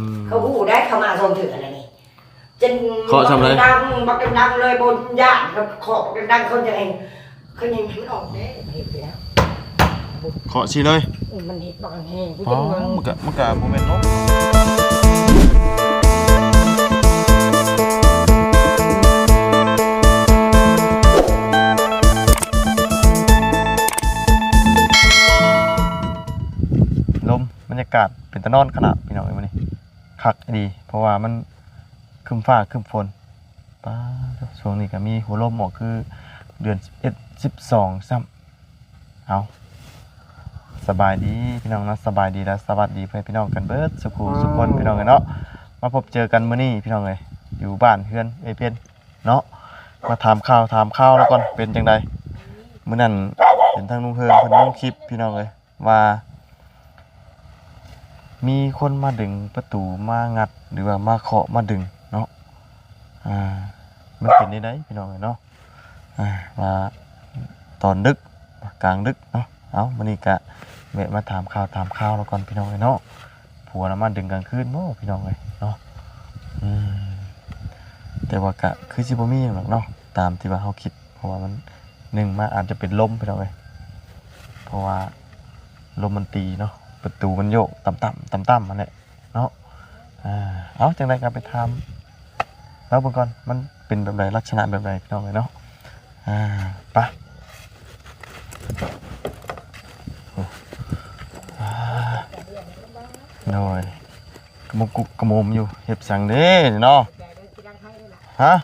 อืมเขาหูได้เขามาทรงถืออะไรนี่จนเคาะทำอะไรบักดังบักดังเลยบนญาติกับขอบบักดังเขาจะเองเขายังมันออกเด้เห็นไปแล้วเคาะสิเลยเออมันเห็นบางแห่งกูอ๋อจะงงมันก็มันก็บ่แม่นเนาะลมบรรยากาศเป็นตะนอนขนาดพี่น้องเอ้ยมื้อนี้ คักดี เพราะว่ามันคึมฟ้าคึมฝนป้าช่วงนี้ก็มีหัวลมออกคือเดือน11 12ซ้ำเอาสบายดีพี่น้องนะสบายดีและสวัสดีเพื่อนพี่น้องกันเบิดสุขุสุขคนพี่น้องกันเนาะมาพบเจอกันมื้อนี้พี่น้องเลยอยู่บ้านเพื่อนเอเพนเนาะมาถามข่าวถามข่าวแล้วก่อนเป็นจังใดมื้อนั้นเห็นทางลุงเพิงเพิ่นลงคลิปพี่น้องเลยว่า มีคนมาดึงประตูมางัดหรือว่ามาเคาะมาดึงเนาะอ่ามันเป็นได้ไดพี่น้องเลยเนาะอ่าว่าตอนดึกกลางดึกเนาะเอามื้อนี้ก็แวะมาถามข่าวถามข่าวแล้วก่อนพี่น้องเลยเนาะผัวน้ำมันดึงกลางคืนโม่พี่น้องเลยเนาะอืมแต่ว่ากะคือสิบ่มีหยังหรอกเนาะตามที่ว่าเขาคิด เพราะว่ามันหนึ่งมาอาจจะเป็นลมพี่น้องเลยเพราะว่าลมมันตีเนาะ ประตูมันโยกต่ำๆต่ำๆมันแหละเนาะอ่าเอาจังไดก็ไปทำแล้วเบิ่งก่อนมันเป็นแบบใดลักษณะแบบใดพี่น้องเลยเนาะอ่าไปโน่ยกระมุกกุกกระมุมอยู่เห็บสังเด้เนาะฮะ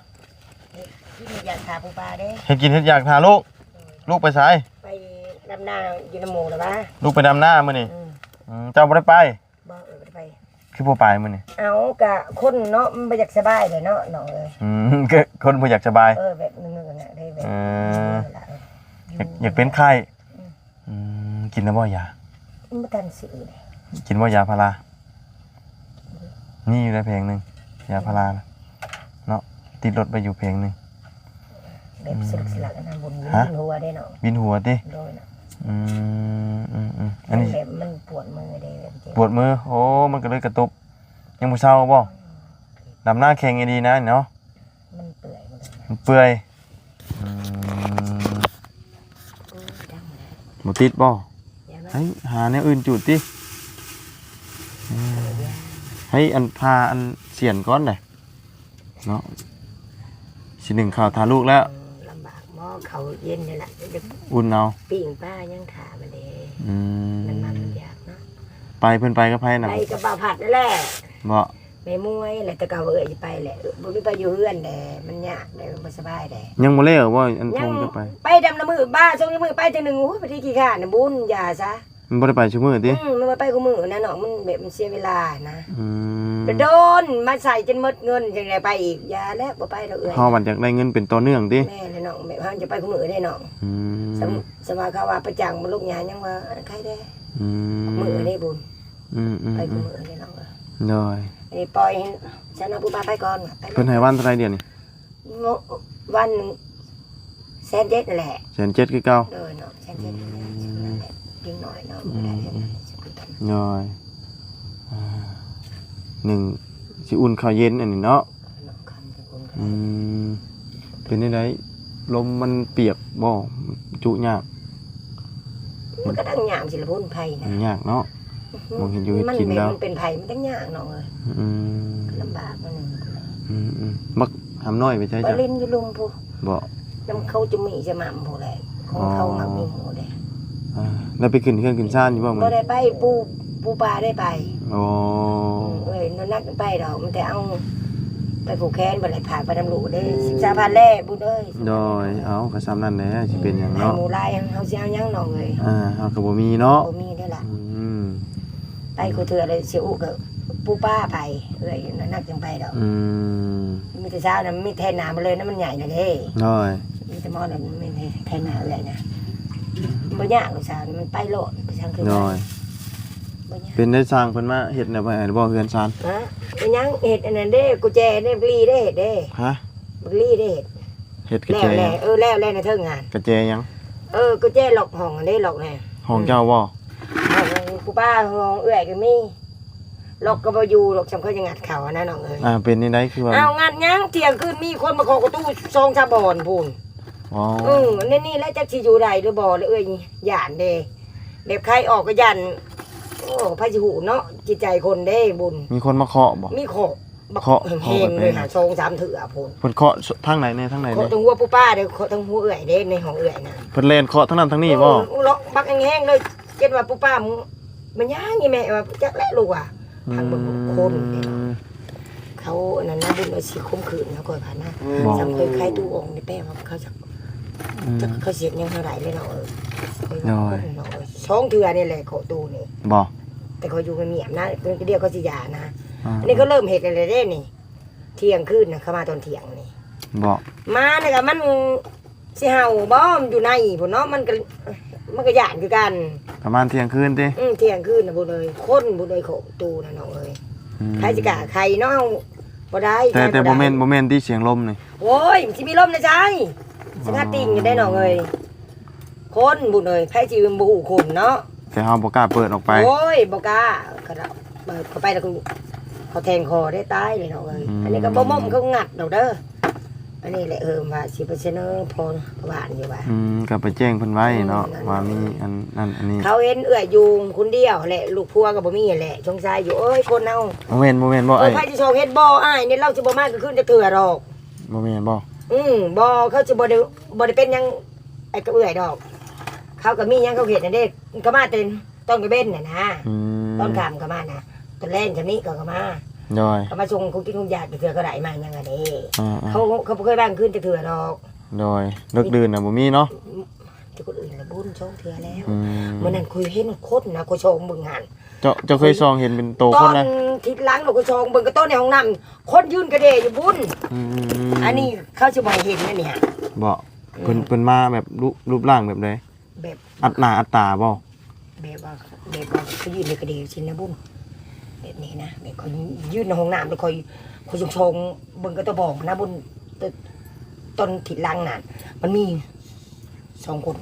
ที่มีอยากขาปูปลาเด้เห็ดกินเห็ดอยากทาลูก ลูกไปไสายไปดำนาอยู่น้ำหมูหรือปะลูกไปดำหน้ามื้อนี่ อืมอืมเจ้าบ่ได้ไป บ่เออไป คือบ่ไปมื้อนี่เอากะคนเนาะมันบ่อยากสบายเลยเนาะน้องเอ้ยอืมก็คนบ่อยากสบาย เออแบบนึงๆน่ะได้แบบเออเออล่ะเอออยากอยากเป็นไข้อืมกินแล้วบ่ยามันบ่ทันสิเลยกินบ่ยาพารา นี่อยู่ในเพลงหนึงยาพารานะเนาะติดรถไปอยู่เพลงหนึงแบบสลึกสลักอันนั้นบุญฮะบุญหัวได้เนาะวินหัวติโดยเนาะ อืมอืมอืมอันนี้แบบมันปวดมือได้แบบเจ็บปวดมือ โอ้ มันก็เลยกระตุบยังบ่เศร้าบ่ดำหน้าแข็งไงดีนะเนาะ มันเปื่อยหมดเลยมันเปื่อยอืมโอ้ยดังเลยบ่ติดบ่อย่ามาเฮ้ยหาแนวอื่นจุดติอืมเฮ้ยอันพาอันเสียนก้อนเลยเนาะสิหนึ่งข่าวทาลูกแล้วอืมลำบากหม้อ เขาเย็นนี่แหละเดี๋ยวอุ่นเอาปิ้งป้ายังถามันเด้อืมมันมันมันยากเนาะไปเพิ่นไปกับไผน่ะไปกับบ่าวผัดนั่นแหละบ่แม่มวยแหละแต่เก่าเอ้ยไปแหละบ่มีไปอยู่เฮือนแดมันยากแดมันบ่สบายแดยังบ่แล้วบ่อันทงจะไป ไปดำน้ำมือบ้าช่วงนี้มือไปจังหนึงโอ้ยไปที่ขี้ข้านน่ะบุญอย่าซะ มันบ่ได้ไปชั่วมื้อติอืมมันบ่ไปกูมือนะเนาะมันแบบมันเสียเวลานะอืมโดนมาใส่จนหมดเงินจังไดไปอีกอย่าแล้วบ่ไปดอกเอ้ยเฮามันอยากได้เงินเป็นต่อเนื่องติแม่เลยน้องแบบเฮาจะไปกูมือได้น้องอืมสมสมาเขาว่าประจังบ่ลูกหยายังว่าใครได้อืมมือได้บุญอืมอืมไปกูอืมมือได้น้องเอ้ยเลยอันนี้ปล่อยให้ฉันเอาผู้ปาไปก่อนไปเพิ่นให้วันเท่าไหรเดียวนี่วันหนึ่งแสนเจ็ดนั่นแหละแสนเจ็ดคือเก่าเดินเนาะแสนเจ็ดนั่นแหละ ยิ่งหน่อยเนาะบ่ได้เท่าไหร่สักคนเลยอ่าหนึ่งสิอุ่นข้าวเย็นอันนี้เนาะน้องคำเป็นคนก็อืได้มเป็นได้ไดลมมันเปียกบ่จุยากมันก็ตั้งยามศิลปุนไผ่มันะนยากเนาะ มองเห็นอยู่เห็นมันกินเป็นแล้ว มันเป็นไผ่มันตั้งยากเนาะเอ้ยอืมลำบากมันนึงอืมอืมมักทำน้อยไปใช่บ่จ้ะลิ้นอยู่ลุมผู้บ่ น้ำเขาจะมีจะหม่ำผู้แหละของเขามักมีหมูเด้ อ่าแล้วไปขึ้นเฮือนขึ้นซ่านอยู่บ่มึบ่งได้ไปปูปูปลาได้ไปโอ้เอ้ยนั่นนักไปดอกมันแต่เอาไปผูกแขนบ่ได้ผ่าไปน้ำลูกได้13พันแล่บุญเอ้ยโดยเอาก็ซ้ำนั่นแหละสิเป็นหยังให้เนาะหมูลายเฮาสิเอาหยังน้องเอ้ยอ่าเฮาก็บ่มีเนาะบ่มีได้อล่ะ อืมไปกูเถื่อเลยเสียอุกับปูป้าไปเอ้ยนั่นนักจังไปดอก อืมมีแต่เช้านะมีแทนหนามาเลยนะมันใหญ่นะเด้น้อยมีแต่มอนะมันไม่ได้แทนหนาเลยนะ บ่ยากหรอกเช้านี่มันไปโลดไปช่างคือน้อยบ่ยากเป็นได้สร้างเพิ่นมาเฮ็ดแนวไปให้บ่เฮือนซานฮะเป็นหยังเห็ดอันนั้นเด้กูแจเด้บักลี่เด้เห็ดเด้ฮะบักลี่เด้เห็ดเฮ็ดกระแล้วเจแล้เออแล้วแล้วในเทิงงานกระเจยังเออกูแจหลอกห้องอันนี้หลอกแน่ห้องเจ้าบ่ห้องปูป้าห้องเอื้อยก็มีล็อกก็บ่อยู่หรอกจำเขาจะงัดเขาอันนั้นน้องเอ้ยอ่าเป็นนี่ได้คือว่าเอางัดยังเที่ยงคืนมีคนมาขอกระตู้ซองชาบอนพูน อ๋อเออนี่นี่แล้วจักสิอยู่ใดหรือบ่เลยเอ้ยย่านเด้แบบใครออกก็ยันโอ้พระสิหูเนาะจิตใจคนเด้บุญ มีคนมาเคาะบ่ มีขอบักเคาะเฮงเลยหาซองสามเถื่อพูนเพิ่นเคาะทางไหนเนี่ยทางไหนขอเนี่ยทั้งหัวปูป้าเด้อขอทั้งหัวเอื่อยเด้ในห้องเอื่อยน่ะเพิ่นเล่นเคาะทั้งนั้นทั้งนี้บ่เออล็อกบักแห้งๆเลยเจ็ดว่าปูป้ามึงมันย่างนี่แม่ว่าจักแลลูกอะทางเบิ่งคนเนี่ยเนาะเขาอันนั้นนะบุญเอาสิคมขืนเขาก่อนผ่านนะบ่ จำเคยใครตู้องค์ในแป้งว่าเขาจะอืม จะเขาเสียงยังเท่าไหร่เลยเนาะเออน้อยเนาะช่องเถื่อนี่แหละเขาตู้นี่ บ่แต่เขาอยู่กันเมียมนะเพิ่นก็เดียวเขาสิหยานะอ่าอันนี้ก็เริ่มเหตุเลยเด้นี่ เที่ยงคืนนะเขามาตอนเที่ยงนี่ บ่มาเนี่ยก็มันสิเห่าบ้อมอยู่ในพุ่นเนาะมันก็มันก็หยานคือกัน ประมาณเที่ยงคืนติอืมเที่ยงคืนนะบุเลยคนบุเลยเขาตู้นะเนาะเอ้ยอืมใครสิกะใครเนาะบ่ได้แต่แต่ใครบ่แม่นได้บ่แม่นที่เสียงลมนี่โอ้ยมันสิมีลมในใจ สิงาติ่งอยู่ได้หนองเอ้ยคนบุญเอ้ยไผสิบ่ฮู้คนเนาะแต่เฮาบ่กล้าเปิดออกไป โอ้ยบ่กล้าเขาเอาเปิดเข้าไปแล้วก็เขาแทงคอได้ตายเลยเนาะเอ้ยอืม อันนี้ก็บ่ม่อมเขางัดดอกเด้ออันนี้แหละเออว่าสิไปเสนอพอประบานอยู่ว่า อืมก็ไปแจ้งเพิ่นไว้เนาะอืมว่ามีอันนั่นอันนี้เขาเห็นเอื้อยยุงคนเดียวแหละลูกพัวก็บ่มีแหละสงสัยอยู่เอ้ยคนเฮาบ่แม่นบ่แม่นบ่เอไอ้อไผสิโชว์เฮ็ดบ่อ้ายนี่เราสิบ่มาก็ขึ้นจะเถื่อดอกบ่แม่นบ่ อืมบอเขาจะบได้บได้เป็นหยังไอ้กระเอื่อยดอก เขาก็มีหยังเขาเห็นนั่นเด้ก็มาเต็นต้นกระเบนน่ะนะอืมต้นขามก็มานะต้นแล่นชำนี้ก็ก็มาย่อยก็มาส่งคุกกินคุกยาเถื่อก็ได้มาหยังไงนี่อ่าเขาเขาบ่เคยบ้างขึ้นจะเถื่อดอกๆย่อยดึกดื่นน่ะบ่มีเนาะที่คนอื่นละบุญโชงเถื่อแล้วอืม เมื่อนั้นคุยเห็นคนนะคุยชงเบิ่งหัน เจ้าเจ้าเคยซองเห็นเป็นโตตคอนนเลยทิศหล้างเราคุยชงเบิ่งก็ต้นในห้องน้ำคนยืนกระเดยอยู่บุญอืมอันนี้เขาจะมาเห็นนะเนี่ย บ่เพิ่นเพิ่นมาแบบรูปรูปร่างแบบใดแบบอัดหน้าอัดตาบ่แบบว่าแบบว่าเขายืนในกระเดียวชินนะบุ้มแบบนี้นะแบบเขายืนในห้องน้ำแล้วคอยคอยชงชงๆเบิ่งก็ตะบอกนะบุญต้นต้นถิดลังน่ะมันมีสองคน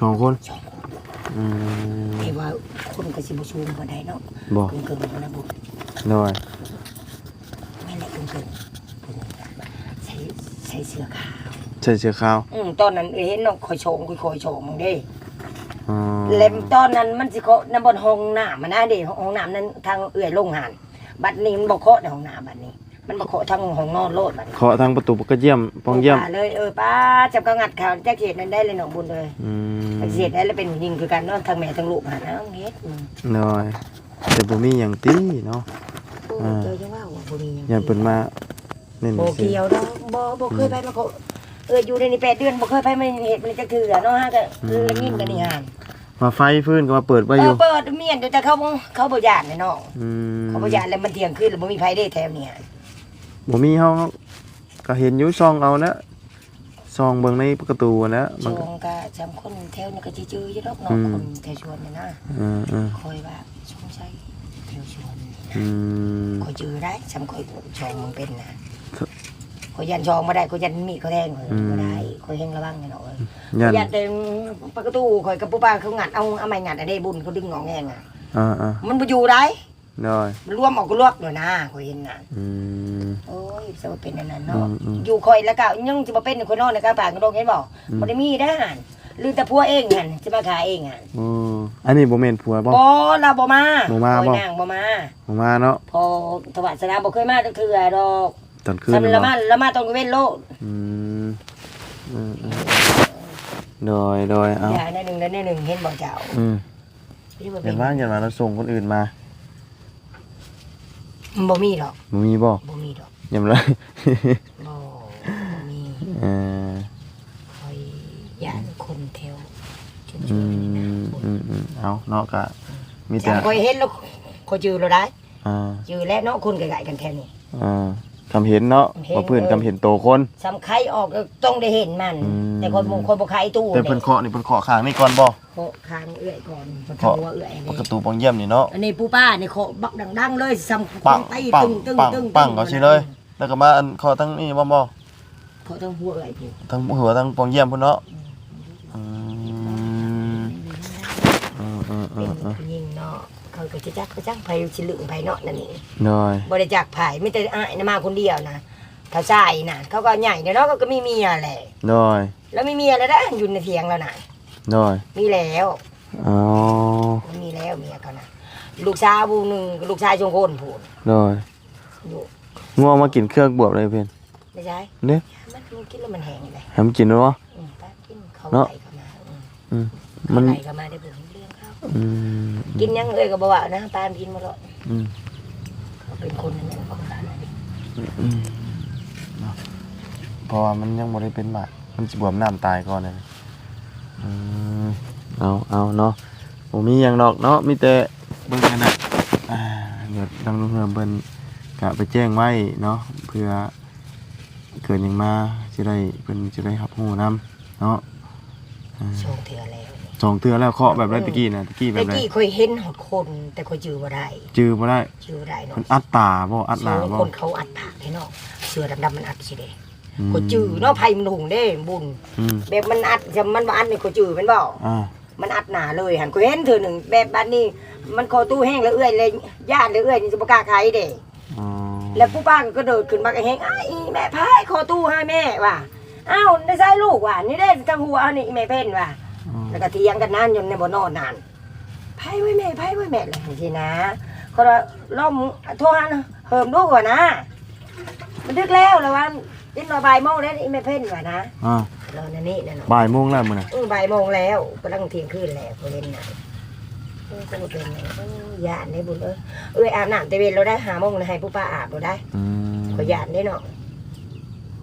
สองคนสองคน อืมแต่ว่าคนก็สิบชูมกันได้เนาะบ่เกินเกินๆนะบุญย่อยไม่แหละเกินเกินใส่ใส่เสื้อขาวใส่เสื้อขาวอืมตอนนั้นเอ้ยเห็นน้องคอยชงคอยคอยชงมึงเด้อ๋อเล่มตอนนั้นมันสิเคาะน้ำบนห้องน้ำมันนะเด้ห้องน้ำนั้นทางเอื่อยลงหันบัดนี้มันบ่เคาะในห้องน้ำบัดนี้ มันบ่เคาะทางห้องนอนโลดบัดนี้ เคาะทางประตูก็เยี่ยมปองเยี่ยม ป้าเลยเออป้าจับกระงัดข่าวแจ็คเขตนั้นได้เลยหนองบุญเลย อืม แจ็คเขตได้แล้วเป็นยิงคือกันเนาะทางแม่ทางลูกหาน้ำเฮ็ดอืมย่อยแต่บ่มีหยังติเนาะโอ้อ่าเจอจังว่าว่าบ่มีหยังอย่าเพิ่นมาเน้นบ่สิเกี่ยวดอกบ่บ่เคยไปมาเขาเอออยู่ในนี่แปดเดือนบ่เคยไปมาเฮ็ดมันจักเทื่อเนาะฮะก็ละยินกันนี่ห่านมาไฟฟื้นก็มาเปิดไว้เออยู่อเปิดเมียนอยู่แต่เขาบ่เขาบ่ย่านเลยเนาะอืมเขาบ่ย่านแล้วมันเที่ยงคืนแล้วบ่มีไผได้แถวเนี่ยบ่มีเฮาก็เห็นอยู่ซองเอานะ ซองเบิ่งในประตูนะชมันวก็งก็จำคนแถวนี่ก็สิจื้ออยู่ดอกเนาะอืม คนแถวชวนนี่นะอืมอืมคอยว่าสงสัยแถวชวนนี่นะอืม คอยจื้อได้จำคอยชองมึงเป็นนะคอยยันชองมาได้คอยยันมีดเขาแทงเลยบ่ได้คอยเฮงระวังไงเนาะเอ้ยยันยันเต็มประตูคอยกับปู่ป้าเขางัดเอาเอาไม้งัดอะได้บุญเขาดึงงอแงงอะอ่าอ่ามันบ่อยู่ได้ ได้มันรวมออกก็รวบเลยนะคอยเห็นน่ะอืม โอ้ยจะมาเป็นอันนั้นเนาะอืมอืมอยู่คอยแล้วก็ยังจะมาเป็นคนนอกในกระป่ากระโดงเห็นบ่อืมบ่ได้มีได้หันลือแต่พัวเองหันจะมาขายเองหันโอ้อันนี้บ่แม่นผัวบ่บ่เราบ่มาบ่มาคอยบ่นางบ่มาบ่มาเนาะพอถวัดสนามบ่เคยมาจักเทื่อดอกตอนคืนสำนี่ละบ่มาละมาตอนกเว้นโลดอืมอืมอืมโดยโดยเอาอย่าในหนึ่งในหนึ่งเห็นบ่เจ้าอืมไม่ได้ว่าอเป็ย่านว่าอย่ามาเราส่งคนอื่นมาบ่มีดอกบ่มีบ่บ่มีดอกอ ย่ามาเลยบ่บ่มีเออคอยย่านคนแถวชุมชอืนนี่นะมอืมอืมเอาเนาะก็มีแต่จำคอยเห็นแล้วคอยจือเราได้อ่าจือแล้วเนาะคนไกลๆกันแถวนี้ อ่าคำเห็นเนาะเห็น ว่าเพื่อนเออคำเห็นโตคน สำไข่ออกก็ต้องได้เห็นมัน อืม แต่คนบางคนบ่ขายตู้แต่เพิ่นเคาะนี่เพิ่นเคาะข้างนี่ก่อนบ่โคคางเอื้อยก่อนมันเคาะทำหัวเอื้อยปนี่กตูปองเยี่ยมนี่เนาะ อันนี้ปู่ป้านี่โคบักดังๆเลยซ้ำปังตีปังตึงตึงปังตึงปังเอาสิเลย แล้วก็มาอันเคาะทั้งนี่บ่บ่เขาต้องหัวเอื้อยพี่ทั้งหัวทั้งปองเยี่ยมพุ่นเนาะอืมอืมอืมเป็นอืมอืมผู้หญิงเนาะเขาอยก็จะจักก็จักไผสิลึงไผเนาะนั่นนี่โดยบริจาคไผ่ไม่แต่อ้ายนะมาคนเดียวนะถ้าใช่น่ะ เขาก็ใหญ่เดี๋ยวเนาะเขาก็มีเมียแหละ โดยแล้วมีเมียแล้วได้อยู่ในเถียงแล้วน่ะโดยมีแล้วอ๋อมีแล้วเมียเขานะลูกสาวผู้หนึ่งกับลูกชายชงคนพูดโดยอยู่ ง่วงมากินเครื่องบวบเลยเพิ่นไม่ใช่เด้มันมันกินแล้วมันแห้งเลยให้มันกินด้วยวะอืมป้ากินเขาเนาะไหลเข้ามาอืมอืมเขามันไหลเข้ามาได้เบิ่งเรื่องเขาอืมกินยังเอ้ยก็บอกว่านะปานกินมาแล้วอืมเขาเป็นคนนั้นเขาเป็นอะไรอืมเนาะเพราะว่ามันยังบ่ได้เป็นหมากมันสิบวมน้ำตายก่อนเลยอืมเอาเอาเนาะบ่มีหยังดอกเนาะมีแต่เบิ่งกันน่ะอ่าเดี๋ยวทางลุงเฮือมเพิ่น ก็ไปแจ้งไว้เนาะเพื่อเกิดหยังมาสิได้เพิ่นสิได้รับรู้นํเนาะอ่าโชคเถื่อแล้วนี่สองเทื่อแล้วเคาะแบบไรตะกี้นะตะกี้แบแต่บไรกี้เคยเห็นหดคนแต่เคยจือบ่ได้จื้อบ่ได้จือบ่ได้เนาะมันอัดตาบ่อัดหน้าเสือบ่คนเขาอัดผักให้เนาะเสือดำๆมันอัดสิเด้มก็จือเนาะไผมันหุงเด้บุญอืมแบบมันอัดจะมันบ่อัดนี่ก็จือแม่นบ่ อ่า มันอัดหนาเลยหันก็เห็นเธอหนึ่งแบบบัดนี้ มันคอตู้แห้งแล้วเอื้อยเลยญาติเลยเอื้อยนี่จะบ่กล้าขายเด้ อ๋อแล้วผู้ป้าก็กระโดดขึ้นมาก็แห้งอ้ายอีแม่พายคอตู้ให้แม่ว่ะอ้าวได้ใส่ลูกว่ะนี่ได้จังหัวเอานี่อีแม่เพ่นว่ะอ๋อแล้วก็เถียงกันนานจนในบ่นอนนานพายไว้แม่พายไว้แม่เลยสินะก็ว่าล่มโทรหานะเฮิมลูกก่อนนะ มันดึกแล้วแล้ววันยินว่าบ่ายโมงแล้วอีแม่เพ่นว่ะนะอ่าเรานั่นนี่นั่นเนาะบ่ายโมงแล้วมื้อน่ะ อือบ่ายโมงแล้วกำลังเที่ยงคืนแล้วพอเล่นน่ะเออ ก็บ่เป็นไงเออยานได้บุญเอ้ยเอ้ยอาบน้ำแต่เวนเราได้หาโมงให้ผู้ป้าอาบเราได้อืมขอยานได้เนาะ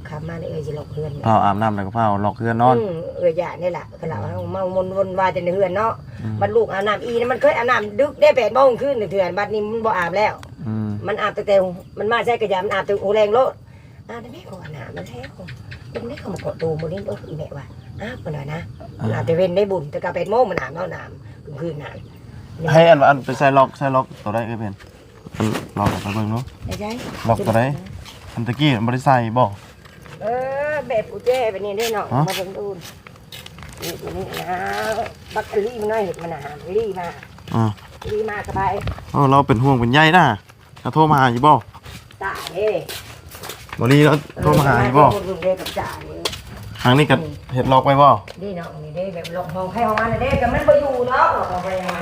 ขับมาเนี่ยเอ้ยสิหลอกเพื่อนเผาอาบน้ำแล้วก็เผาล็อกเรือนนอน มเอ้ยยานนี่แหละก็เราเมามนวนวายแต่ในเฮือนเนาะอืม บัดลูกอาบน้ำอีนี่มันเคยอาบน้ำดึกได้แปดโมงขึ้นเถื่อนบัดนี้มันบ่อาบแล้ว อืมมันอาบแต่แต่มันมาใช้กระยามันอาบแต่หูแรงโลดอาบได้แม่ก่อนามันแล้วเป็นได้ขามกดตูมันนี่เอออีแม่ว่าอาบมาหน่อยนะมันอาบแต่เว้นได้บุญแต่กาเป็นโมงมันอาบเนาะน้ำกลางคืนน้ำ ให้อันอันไปใส่ล็อกใส่ล็อกตัวได้เอ้ยเพิ่นอันล็อกไปเบิ่งเนาะไม่ใช่ล็อกตัวใดอันตะกี้บ่ได้ใส่บ่เออแบบกูเจ้แบบนี้ได้เนาะฮะมาเป็นดูนนี่ตัวนี้นะบักกะลี่มันน้อยเห็ดมันหาลี่มาอ่าลี่มาสบายเออเราเป็นห่วงเป็นใยนะถ้าโทรมาหาอยู่บ่ตาเด้บ่นี้แล้วโทรมาหาอยู่บ่คนรุ่นเด้กับจ่าเลยทางนี้ก็เฮ็ดล็อกไว้บ่นี่เนาะนี่เด้แบบลงห้องให้ห้องมันเด้แต่มันไปอยู่เนาะลงไปยังไง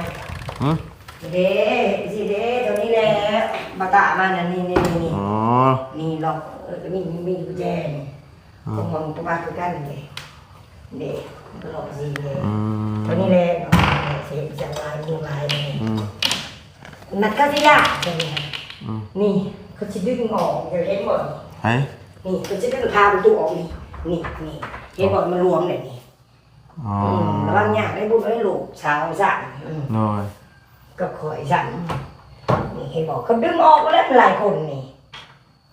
หึเด้สิเด้ตัวนี้แหละบาตะมันน่ะนี่นี่นี่อ๋อ นี่ล็อกเออนี่มีกุญแจนี่ตรงห้องตัวบ้านคือกันเลยเด้ล็อกสิเด้อืมตัวนี้แหละเสียจะลายมือลายนี่อืมนัดก็จะยากตัวนี้อืมนี่เขาจะดึงออกเดี๋ยวเห็นหมดไห้นี่เขาจะดึงพาประตูออกนี่นี่นี่เห็นหมดมันรวมเลยนี่อ๋อมระวังยากได้บุญให้ลูกสาวสั่นอืมโดย ก็คอยสั่นนี่เห็นบอกเขาดึงออกก็แล้วหลายคนนี่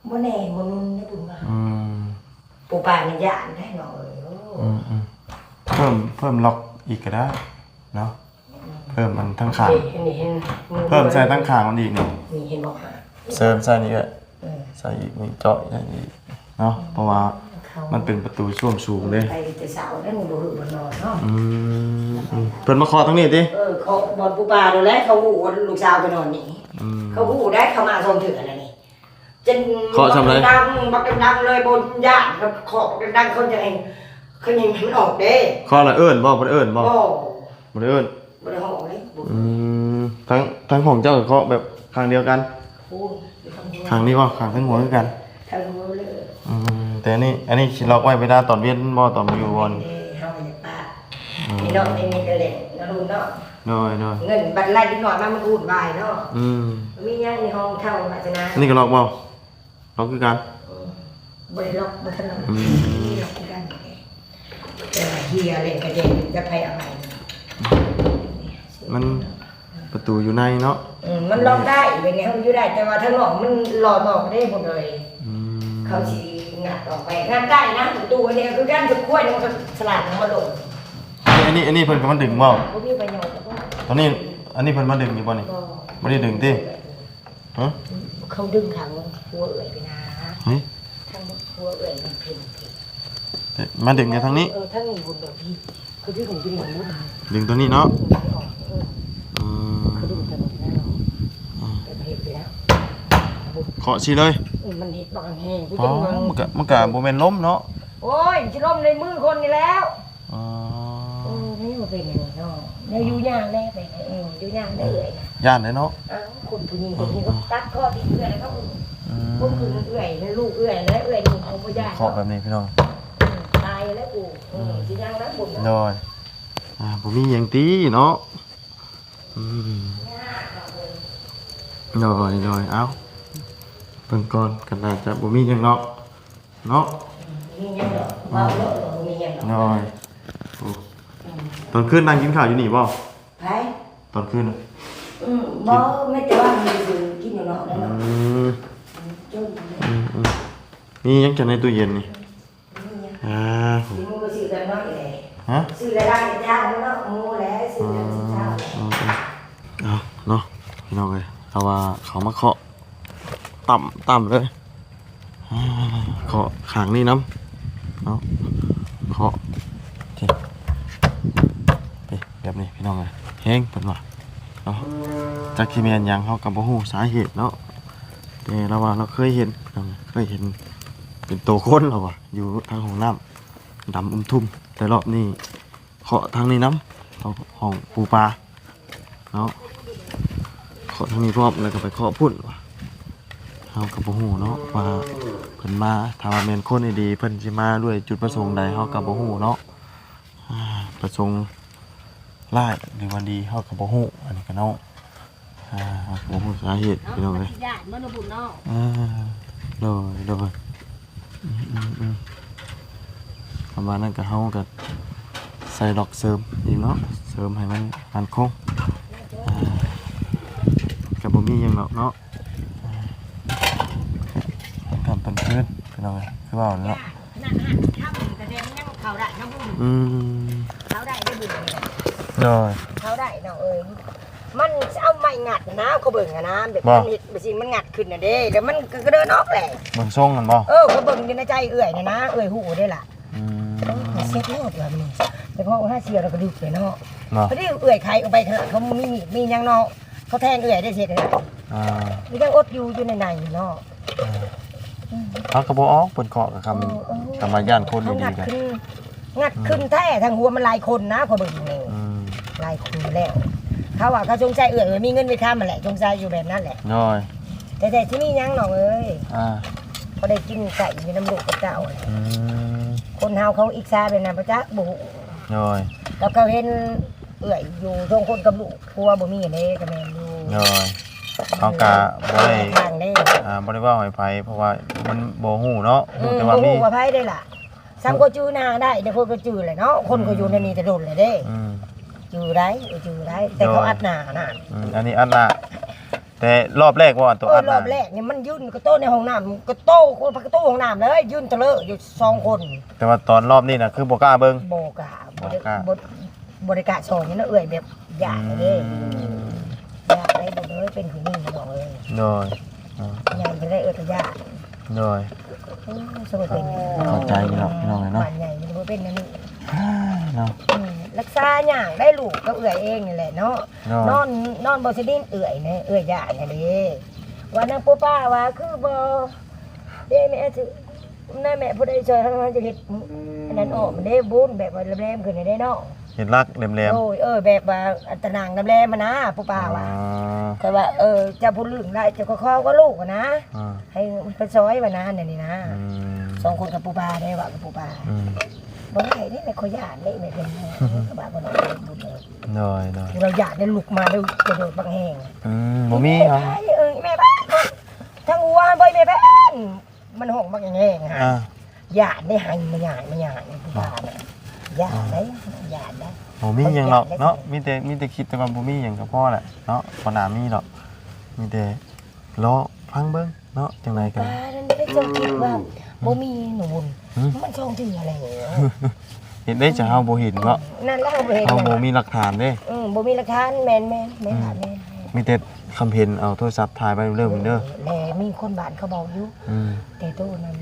บ่แน่บ่นุ่นได้บุญมาอืมปู่ป่านี่ยานได้หน่อยโอ้อืมอืมเพิ่มเพิ่มล็อกอีกก็ได้เนาะเพิ่มมันทั้งขางนี่เห็นเห็นเพิ่มใส่ทั้งขางมันอีกนี่นี่เห็นบอกหาเสริมใส่นี่ก็เออ ใส่อีกนี่เจาะใส่อีกเนาะเพราะว่าเขา มันเป็นประตูช่วงสูงเลยไปแต่เสาแล้วนี่บ่หือบ่นอนเนาะอืมอืมเพิ่นมาขอตรงนี้ดิเออเขาบอลปูปลาดูแลเขาหูว่าลูกสาวไปนอนนี่อืม เขาหูได้เขามาชมถืออะไรนี่จนเคาะทำอะไรบักดังบักดังเลยบนญาติเขาขอบบักดังเขาจะเองเขายังมันออกเด้ขอละเอิ้นบ่บ่ได้เอิ้นบ่โอ้บ่ได้เอิ้นบริหารเลยบุญอืมทั้งทั้งของเจ้ากับเคาะแบบข้างเดียวกัน พูดทำหัวข้างนี้บ่ข้างทั้งหัวคือกันทำหัวเลยอืม แต่อันนี้ อันนี้สิล็อกไว้เวลาตอนเวียนบ่ตอนมาอยู่บ่นี่เด้เฮาอย่าป้าพี่น้องไม่มีกระเล่นนะลุงเนาะน้อยน้อยเงินบัตรไล่ดิหน่อยมามันพูดวายเนาะอืมมีอย่างในห้องเท่าอาจารย์อันนี้ก็ล็อกบ่ล็อกคือกันบริล็อกบัตรล็อกอืมล็อกกันแต่ว่าเฮียเล่นกระเด็นจะไปอะไรมันประตูอยู่ในเนาะอืมมันล็อกได้เป็นไงมันอยู่ได้แต่ว่าทั้างนอกมันหลอดออกได้หมดเลยอืมเขาสี งัอไปงัดได้นะตัวเนี่ยคือการจะกล้วยมันก็สลัดมันมาลงอันนี้อันนี้เพิ่นกำลังดึงบ่บ่มีปรตอนนี้อันนี้เพิ่นมาดึงอยู่บ่นี่บ่ได้ดึงติฮะเขาดึงทางหัวเอื่ยไปนะเฮ้ยทางหัวเอื่อยมันเพิงมาดึงองทางนี้เออทางนี้บุญดอกพี่คือที่ผมดึงมันดึงตัวนี้เนาะขาอสี่เคาะสิเลย มมันเห็ดบางแห้งกูอ๋อจะงงมันก็มันก็บ่แม่นล้มเนาะโอ้ยชิล้มในมือคนนี่แล้วอ๋อเออนี่มันเป็นอย่างนี้เนาะแล้วอยู่ย่างแน่ไปเอออยู่ย่างได้เลยนะย่านเลยเนาะอ้าวคนผู้หญิงคนนี้ก็ตัดข้อที่เอื้อยแล้วก็อืพวกคือมเอื้อยแล้วลูกเอื้อยแล้วเอื้อยนี่เขาบ่ย่างเคาะแบบนี้พี่น้อง ตายแล้วกูเออสิย่างแล้วบุญโดยอ่าผมมีอย่างตีเนาะอืมโดยโดยเอา เบิ่งก่อนกันน่าจะบ่มีหยังเนาะเนาะมีหยังดอกว่าเลิกบ่มีหยังดอกโดยโอ้ตอนคืนนั่งกินข้าวอยู่นี่บ่ไผตอนคืนน่ะอืมบ่ไม่แต่ว่ามีคือกินอยู่เนาะแล้วอืเนาะมจนอืมอืมมีหยังจะในตู้เย็นนี่มีหยังอ่าสิมึงก็ซื้อกันเนาะอีแหละฮะ ซื้อได้ได้จ้างเนาะหมูแล้วซื้ออ๋อกันเช้าอ๋ออ๋อเอาเนาะพี่น้องเอ้ยเอาว่าเขามาเคาะ ต่ำต่ำเลยเคาะขางนี่น้ำเนาะเคาะที่ไปแบบนี้พี่น้องเอ้ยแห้งเป็นว่าเนาะจากที่แมนยังเขากับบ่ฮู้สาเหตุเนาะแต่เราว่าเราเคยเห็นเคยเห็นเป็นตัวคนเราว่ะอยู่ทางห้องน้ำดำอุ้มทุ่ม แต่รอบนี้เคาะทางนี้น้ำเอาห้องปูปลาเนาะเคาะทางนี้พร้อมแล้วก็ไปเคาะพุ่น เอากับบ่ฮู้เนาะว่าเพิ่นมาถ้าว่าแม่นคนดีเพิ่นสิมาด้วยจุดประสงค์ใดเฮากับบ่ฮู้เนาะอ่าประสงค์ร้ายหรือว่าดีเฮากับบ่ฮู้อันนี้ก็เนาะอ่าเฮาก็บ่ฮู้สาเหตุพี่น้องเอ้ยญาติมันบุญเนาะอ่าโดยโดยอืมอืมอืมประมาณนั้นก็เฮาก็ใส่ดอกเสริมอีกเนาะเสริมให้มันมันคงอ่าก็บ่มีหยังหรอกเนาะอ่า ทำเป็นเพื่อนพี่น้องเอ้ยคือว่าเนาะนั่นฮะทำกระเด็นยังเขาได้น้ำบุญอืมเขาได้ได้บุญเลยโดยเขาได้เนาะเอ้ยมันเอาไม้งัดนะเขาเบิ่งอะนะแบบบ่มันเห็ดไปสิมันงัดขึ้นน่ะเด้แล้วมันก็เดินออกแหละเบิ่งทรงกันบ่เออเขาเบิ่งอยู่ในใจเอื่อยน่ะนะเอื่อยหูได้ล่ะอืมเออเซ็ตโลดแบบนี้แต่พอห้าเสียเราก็ดึกเลยเนาะเนาะพอดีเอื่อยใครเอาไปขนาดเขามีมีดมีหยังเนาะเขาแทงเอื่อยได้เสร็จเลยอ่ามียังอดอยู่อยู่ในในเนาะ เขาก็บ่ออกเพิ่นเคาะกับคำกรรมย่านคนเขาดีงัดๆกันขึ้นงัดขึ้นแท้ทางหัวมันหลายคนนะพอเบิ่งนี่อืมหลายคนแล้ว เขาว่าเขาจงใจเอื่อยมีเงินไปค้ามาแหละจงใจอยู่แบบนั้นแหละโดยแต่แต่ที่นี่ยังหนองเอ้ยอ่าพอได้กินไก่อยู่น้ำลูกกับเจ้าน่ะอืมคนเฮาเขาอีกซาเป็นนามพระจักบุโดยแล้วเขาเห็นเอื่อยอยู่ทรงคนกับลูกพัวบ่มีเด้กับแม่นอยู่โดย เขากะบ่ได้ทางได้อ่าบริว่าหอยไฟเพราะว่ามันโบหูเนาะอืหูมแต่บ่ว่ามีฮู้ว่าไผได้ล่ะซ้ำก็จื้อหน้าได้แต่คนก็จื้อแหละเนาะคนก็อยู่ในนี้แต่โดนเลยเด้อืม จื้อได้จื้อได้แต่เขาอัดหน้าน่ะ อืมอันนี้อันละแต่รอบแรกว่าตัวเออัอนรละอบแรกนี่มันยืนกระโต้ในห้องน้ำกระโต้คนพักกระโต้ห้องน้ำเลยยืนตะเลอะอยู่สองคนแต่ว่าตอนรอบนี้น่ะคือบ่กล้าเบิ่งโบกะบริโบกะบริบริการสอนนี่นะเอ่ยแบบอยากเลยอืมอยากได้บุญ เลยเป็นผู้หญิงบอกเลยโดยอ่าอยากจะได้เออทยาโดยเออสมัยเป็นเข้าใจอยู่หรอกพี่น้องเนาะบ้านใหญ่มันบ่เป็นนั่นนี่เนาะอืมรักษาอย่างได้ลูกก็เอื่อยเองนี่แหละเนาะเนาะนอนนอนบนสดินเอื่อยเนี่ยเอื่อยยาเนี่ยดิวันนั้นปู่ป้าว่าคือบ่เด้แม่ถือแม่แม่ผู้ใดช่วยทำจะเฮ็ดอันนั้นออกมันได้บุญแบบว่าแรมๆขึ้นได้เนาะ เห็นรักแหลมโอ้ยเออแบบว่าอัตนางน้ำแรมมานะปู่ๆป้าอ่าว่า แต่ว่าเออเจะพูดลืมได้เจะก็ข้อก็ลูกอะนะ อ่าให้มันไปซอยมานะเนี่ยนี่นะอืมสองคนกับปู่ป้าได้ว่ากับปู่ป้าอืมบ่ได้นี่ไม่ค่อยหยาดนี่ไม่เป็นกระบะบ่ได้บุญเลยโดยโดยเราหยาดได้ลุกมาได้กระโดดบางแห่งอืมบ่มีครับไอ้เอ้ยแม่บ้านทั้งวัวบ่อยแม่บ้านมันห้องบางแห่งอ่าฮะหยาดได้หันมาหยาดมาหยาดปู่ป้าน่ะห ยาดได้หยาดได้บ่มีหยังหรอกเนาะมีแต่มีแต่คิดแต่ว่าบ่มีหยังก็พอแหละเนาะบ่น่ามีหรอกมีแต่รอฟังเบิ่งเนาะจังไดกัน ป้านั่นได้เจ้าคิดว่าบ่มีหนูบุญหืม มันช่องถืออะไรเหรอเห็นได้จะเฮาบ่เห็นเนาะนั่นแล้วเราบ่เห็นเฮาบ่นะมีหลักฐานเด้ อืมบ่มีหลักฐานแม่นแม่นแม่นค่ะแม่นมีแต่คำเห็นเอาโทรศัพท์ถ่ายไปเรื่อยๆเด้อแม่มีคนบ้านเขาบอกอยู่ อืมแต่ตู้นั้น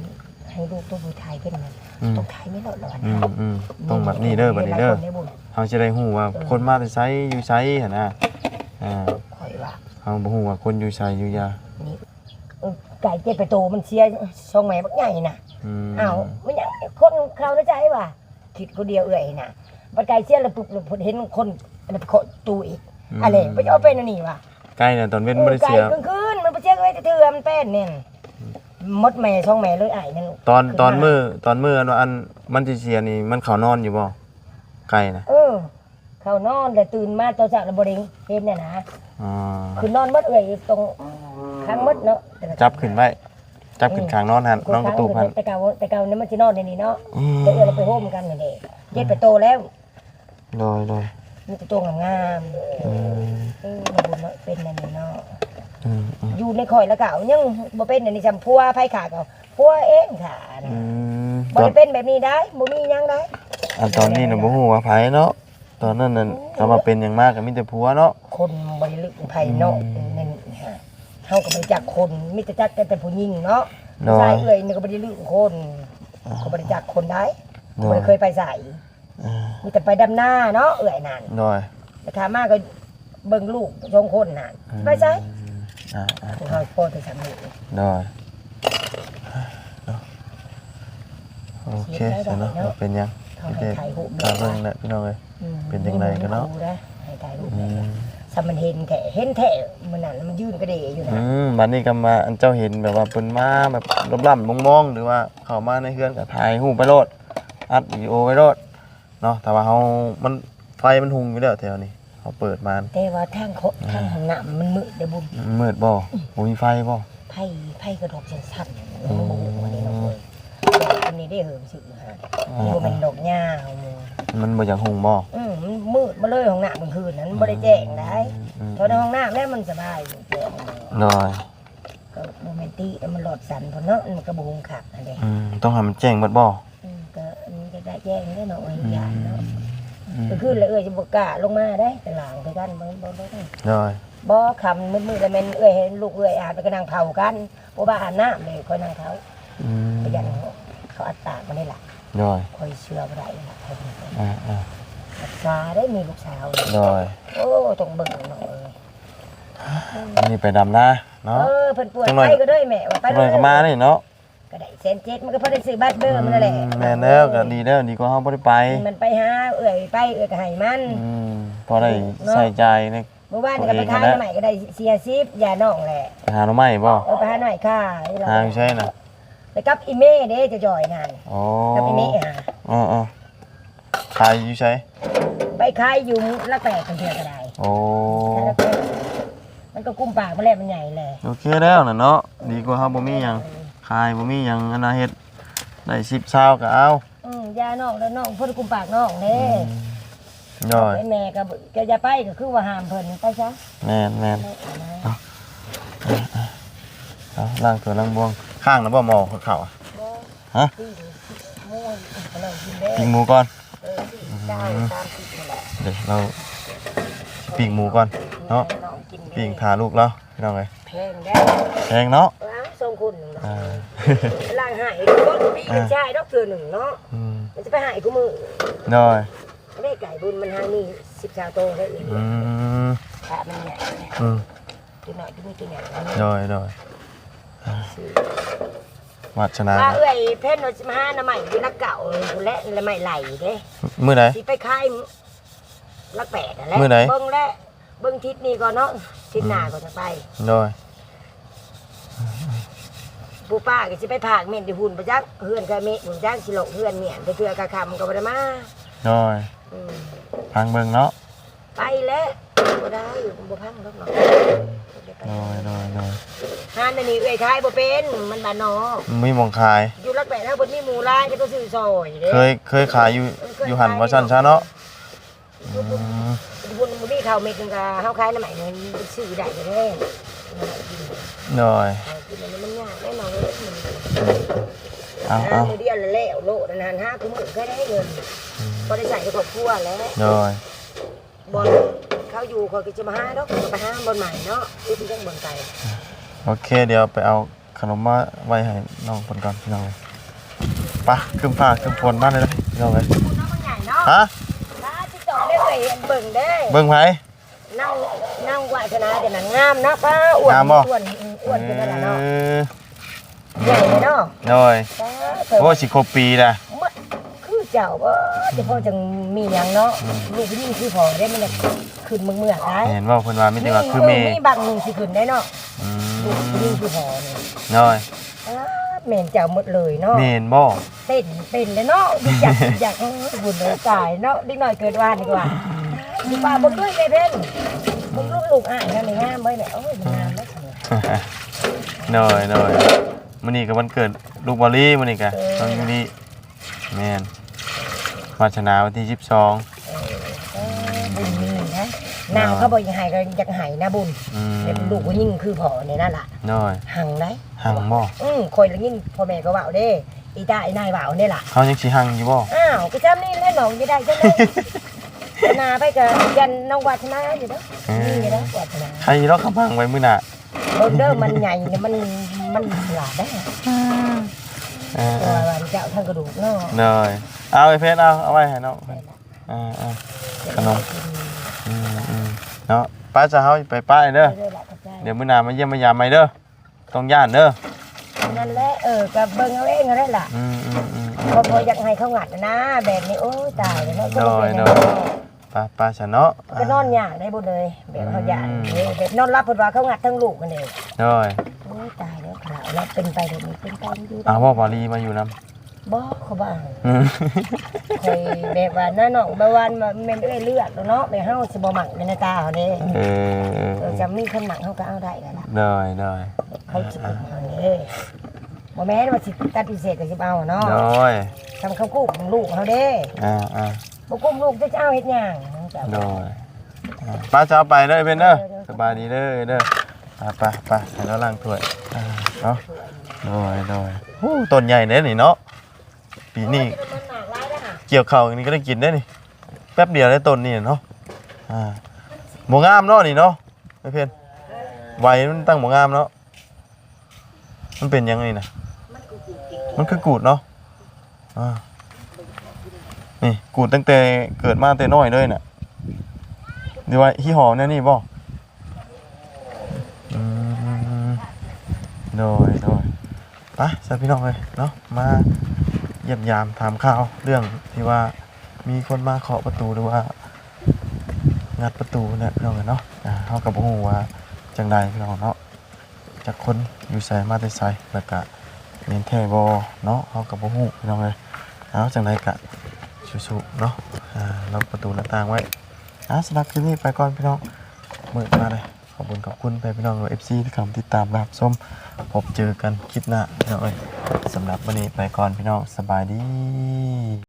ให้ลูกตู้ผู้ชายเป็นมันอืม ต้องถ่ายไม่หลดหรอกอืมอืมต้องแบบนี้เด้อแบบนี้เด้อหลายคนได้บุญเฮาสิได้ฮู้ว่าคนมาแต่ไสอยู่ไสหั่นน่ะอ่าข่อยว่าเฮาบ่ฮู้ว่าคนอยู่ไสอยู่ยานี่เออไก่เจ็ดไปโตมันเสียช่องแม่บักใหญ่น่ะมอ้าวมันยังคนเขาในใจว่ะคิดคนเดียวเอื่อยน่ะบัดไก่เสียแล้วปุ๊บแล้วเห็นคนอันนั้นไปเคาะตูอีกอะไรไปเอาเป็นอันนี้ว่ะใกล้เนี่ยตอนเว้นบ่ได้ไก่เสียกลางคืนมันไปเสียไว้เถื่อมันเป็นเนี่ ยมดแม่ช่องแม่เลยไอ้นั่นตอนตอนมือตอนมืออันว่าอันมันสิเสียนี่มันเขานอนอยู่บ่ไก่นะเออ เขานอนแต่ตื่นมาตอนเช้าแล้วบริเห็นเนี่ยนะอ๋อคือนอนมดเอื่อยตรงข้างมดเนาะแต่ละจับขึ้นไว้จับขึ้นข้างนอนหันน้องกระตูกหันแต่เก่าแต่เก่าเนี่ยมันจะนอนในนี้เนาะอืมแต่เอื่อยเราไปโฮมกันนี่นเด็กเย็ดไปโตแล้วโดยโดยมีแต่ตัวงามๆอืมเออในบุญเนาะเป็นอันนี้เนาะ อืมอืมอยู่ในข่อยแล้วเก่ายังบ่เป็นอันนี้จำพัวไผขาเก่าพัวเองค่ะนะอืมบ่ตอนได้เป็นแบบนี้ได้บ่มีหยังได้อันตอนนี้น่ะบ่ฮู้ว่าไผเนาะตอนนั้นน่ะก็มาเป็นอย่างมากก็มีแต่ผัวเนาะ คนบ่ได้ลึกไผเนาะนั่นฮะเฮาก็บ่ได้จักคนมีแต่จักแต่ผู้หญิงเนาะโดยชายเอ้ยนี่ก็บ่ได้ลึกคนก็บ่ได้จักคนได้โดบ่ยได้เคยไปใส่อ่ามีแต่ไปดำหน้าเนาะเอ้ยนั่นโดยแต่ถามมาก็เบิ่งลูกสองคนน่ะไปใส่ อ่าอ่าเฮาพ่อแต่สามีโดยเนาะโอเคเสร็จเนาะบ่เป็นหยังเขาโอเคให้ถ่ายรูปตาเบิ่งแหละพี่น้องเอ้ย อืมเป็นจังไดกันเนาะ ดูนะให้ถ่ายรูปอืมสมันเห็นแท้เห็นแท้มันนั่นมันยืนกระเดยอยู่อืนะมบัดนี้ก็มาอันเจ้าเห็นแบบว่าเพิ่นมาแบบล่ำๆมองๆ หรือว่าเข้ามาในเฮือนก็ถ่ายรูปไปโลดอัดวิดีโอไว้โลดเนาะแต่ว่าเฮามันไฟมันหุงอยู่แล้วแถวนี้ เขาเปิดมาแต่ว่าทางเขาทางห้องน้ำมันมืดเด้อบุญมันมืดบ่บ่มีไฟบ่ไผ่ไผ่กระดกสั่นๆโอ้โอ้โหมันนี่เนาะเว้ยแต่อันนี้ได้เหิมสิฮะนี่บ่แมันดอกหญ้าเอามือมันบ่อยากหุงบ่อืมมันมืดมาเลยห้องน้ำกลางคืนนั้นบ่ได้แจ้งได้อืมเท่าในห้องน้ำแล้วมันสบายอยู่แจ้งน้อยก็บ่แม่นติแล้วมันหลอดสั่นพุ่นเนาะมันก็บ่หุงคักอันเด้อืมต้องให้มันแจ้งเบิดบ่อืมก็อันนี้ก็ได้แจ้งได้เนาะไอ้ยานเนาะอืม ก็คือเลยเอ้ยจะบ่กล้าลงมาได้แต่หลังคือกันบ่บ่บ่น้อยบ่คำมืดๆแล้วแม่นเอ้ยเห็นลูกเอ้ยอาบไปก็นั่งเผากันบ่ว่าอาบน้ำเลยคอยนั่งเผาอืมไปยันเขาอัดตากมาได้ล่ะน้อยคอยเชื่อบ่ได้ล่ะให้เพิ่นอ่าอ่ารักษาได้มีลูกสาวน้อยโอ้ต้องเบิ่งเนาะเอ้ยอันนี้ไปดำนาเนาะเออเพิ่นป่วยจังหน่ไปอยก็ได้แม่ว่าไปจังหน่อยก็มานี่เนาะ ก็ได้แสนเจ็ดมันก็พอได้ซื้อบัตรเด้อมันนั่นแหละแม่นแล้วก็ดีแล้วดีกว่าเฮาบ่ได้ไปมันไปหาเอ้ยไปเอ้ยก็ให้มัน อืมพอได้ใส่ใจใน เมื่อวานนี่ก็ไปทานใหม่ก็ได้เสียซิปยาน้องแหละไปหาหน่อไม้บ่เออไปหาหน่อยค่ะหาอยู่ใช่น่ะไปกับอีเม่เด้จะจ่อยนั่นอ๋อกับอีเม่หาอ๋ออ๋อขายอยู่ใช่ไปขายยุงละแปดกันเทื่อก็ได้โอ้แล้วก็มันก็กุ้มปากมาแล้วมันใหญ่เลยโอเคแล้วน่ะเนาะดีกว่าเฮาบ่มีหยังขายบ่มีหยังอันน่ะเฮ็ดได้10เช้าก็เอาอืมยาน้องแล้วน้องเพิ่นกุ้มปากน้องเด้ย่อยไอ้แม่ก็บ่ก็อย่าไปก็คือว่าห้ามเพิ่นไปซะแม่นแม่นบ่เอาล้างถ้วยล้างบวงข้างนะบ่หมอเขาเข้าอะฮะปิ้งม่วนก็เลยกินได้ปิ้งหมูก่อนเออเจ้าตามติดนี่แหละเดี๋ยวเราปิ้งหมูก่อนเนาะน้องกินได้ปิ้งทาลูกแล้วพี่น้องเอ้ยแพงได้แพงเนาะว้าวทรงคุณหนึ่งเนาะ อ่า ล่างหายก็มีเป็นชายดอกเถื่อหนึ่งเนาะอืมมันจะไปหายกูมือน้อยได้ไก่บุญมันหานี่สิบชาวโตได้อีกอืมขามันใหญ่อืมตัวหน่อยตัวนี้ตัวใหญ่น้อยน้อยวัชนาว่าเอ้ยเพ่นเราจะมาหาหน้าใหม่อยู่นักเก่าคุณและละใหม่ไหลเด้ มื้อใดสิไปคายลักแปดนั่นแหละมื้อไหน เบิ่งและเบิ่งทิศนี้ก่อนเนาะทิศหน้าก่อนจะไปน้อย ผู้ป้าก็สิไปผากเม่นที่หุ่นประจักษ์เฮือนก็เมฆหุ่นจักสิโลกเฮือนเนี่ยไปเทื่อกะคำก็บ่ได้มาน้อยอืมพังเบิ่งเนาะไปแล้วบ่ได้บ่พังดอกเนาะน้อยน้อยน้อยหานอันนี้เอ้ยขายบ่เป็นมันบ้านนอกมีหมองขาย อยู่รักแปดถ้าบ่มีหมู่ร้านก็ต้องซื้อซอยเด้เคยเคยขายอยู่อยู่หันว่าซั่นซะเนาะอืม บุญบ่มีข้าวเม็ดนึงก็เฮาขายน้ำใหม่นี่มันซื้อได้เด้ นั่นแหละกินน้อยเอากินอันนี้มันยากแน่นอนเลยมันเอาหาเอามื้อเดียวแล้วแล้วโลดอันนั้นหากูมื้อก็ได้เงินบ่ได้ใส่ครอบครัวแล้วน้อยบ่เขาอยู่เขาก็จะมาหาดอกไปหาบ่ใหม่เนาะที่เป็นจังเบิ่งไกลโอเคเดี๋ยวไปเอาขนมมาไว้ให้น้องเพิ่นก่อนพี่น้องเลยไปขึ้นฟ้าขึ้นฝนบ้านเลยนะพี่น้องเลยคุณน้องมันใหญ่เนาะฮะถ้าสิจอดได้เอ้ยเบิ่งเด้เบิ่งไผ นั่งนั่งวาสนาแต่หนังงามนะป้าอ้วนงามบ่ อ้วนอ้วนขึ้นแล้วล่ะเนาะเออใหญ่เลยเนาะโดยจ้าเกิดโอ้สิครบปีละมดคือเจ้าว่าจะพอจังมีหยังเนาะลูกผู้หญิงคือพอได้มันจะขึ้นเมืองเมืองได้เห็นว่าเพิ่นว่ามีแต่ว่าคือเมมีบางหนึ่งสิขึ้นได้เนาะอืลูกผู้หญิงมคือพอเนี่ยโดยอ้าแม่นเจ้าหมดเลยเนาะ เมนบ่เต้นเป็นเลยเนาะอยากอยากบุญเลยตายเนาะนิดหน่อยเกิดวานดีกว่า ดีกว่าบ่ด้วยเลยเพ่นมึงลูกลูกอ่านนะนี่งามไว้เนี่ยโอ้ยงามแล้วโดยโดยมื้อนี้ก็วันเกิดลูกบอลลี่มื้อนี้ก็น้องยูริแม่นวัชนาวันที่12เออบุญมีนะนางเขาบอกยังไงก็อยากใหายนะบุญอืมแต่ลูกผู้หญิงคือพอเนี่ยนั่นล่ะโดยหังได้หังบ่อืมคอยละยินพ่อแม่ก็เว่าเด้อีตาอีนายเว่าเนี่ยล่ะเขายังสิหังอยู่บ่อ้าวก็จำนี่แหละหนองจะได้จังได๋ นาไปก็ยันน้องวัฒนาอยู่เด้อนี่อยู่เด้อวัฒนาใครรอกกำพังไว้มื้อหน้าเบิ่งเด้อมันใหญ่เนี่ยมันมันหลาดได้เออตัววันเจ้าทั้งกระดูกเนาะๆโดยเอาไอ้เพชรเอาเอาไว้ให้น้องเพิ่นอ่าๆขนมอืมๆเนาะป้าจะเฮาไปป้าเด้อเด้อล่ะเข้าใจเดี๋ยวมื้อหน้ามาเยี่ยมมายามใหม่เด้อต้องย่านเด้อนั่นแหละเออก็เบิ่งเอาเองก็ได้ล่ะอืมอืมอืมพอพออยากให้เขางัดนะแบบนี้โอ้ยตายแล้วเนาะน้อยน้อย ป้าป้าฉันเนาะก็นอนยากได้บ่เลยแบบเขาอยากนี่แบบนอนรับเพิ่นว่าเขางัดทั้งลูกกันเด้น้อยโอ้ยตายแล้วข่าวแล้วเป็นไปแบบนี้เป็นไปอยู่อ้าวว่าบอลีมาอยู่นำบ่เขาบ้าอืมเคยแบบว่าน้าน้องบางวันมาแม่นเอ้ยเลือดแล้วเนาะไปเฮาสิบ่มักในหน้าตาเขาเด้เออเออจะมีคนหนักเขาก็เอาได้แล้วล่ะน้อยน้อยเขาสิเอาเด้บ่แม่นว่าสิตัดพิเศษก็สิเอาเนาะน้อยทำเขากู้ของลูกเขาเด้อ่าอ่า บ่กุ้มลูกจะเอาเฮ็ดหยังน้อยอ่าป้าจะเอาไปเด้อเป็นเด้อสบายดีเด้อเด้ออ่าไปไปให้เราล้างถ้วยอ่าเนาะน้อยน้อยโอ้ต้นใหญ่เด้นี่เนาะปีนี้ มันหนักหลายแล้วค่ะเกี่ยวเข้าวนี่ก็ได้กินได้นี่แป๊บเดียวได้ต้นนี่เนาะอ่าบ่งามเนาะนี่เนาะไม่เพิ่นไวมันตั้งบ่งามเนาะมันเป็นยังไงนะมันคือกูดเนาะอ่า นี่กูดตั้งแต่เกิดมาแต่น้อยเลยน่ะดีว่าฮี่หอมแน่ยนี่บ่อืมโดยโดยไปสาพี่น้องเลยเนาะมาเยี่ยมยามถามข่าวเรื่องที่ว่ามีคนมาเคาะประตูหรือว่า งัดประตูเนี่ยพี่น้องเอ้ยเนาะเฮากับบ่ฮู้ว่าจังใดพี่น้องเนาะจากคนอยู่ไสมาแต่ไสแล้วก็เรียนแท้บ่เนาะเฮากับบ่ฮู้พี่น้องเอ้ยเอาจังใดก็ สูๆเนาะอ่าล็อกประตูหน้าต่างไว้อะสำหรับคลิปนี้ไปก่อนพี่น้องมื้อมาเลยขอบคุณขอบคุณไปพี่น้อง FC ที่คำติดตามรับชมพบเจอกันคลิปหน้าพี่น้องเอ้ยสำหรับวันนี้ไปก่อนพี่น้องสบายดี